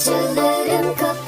Açılırım kapanırım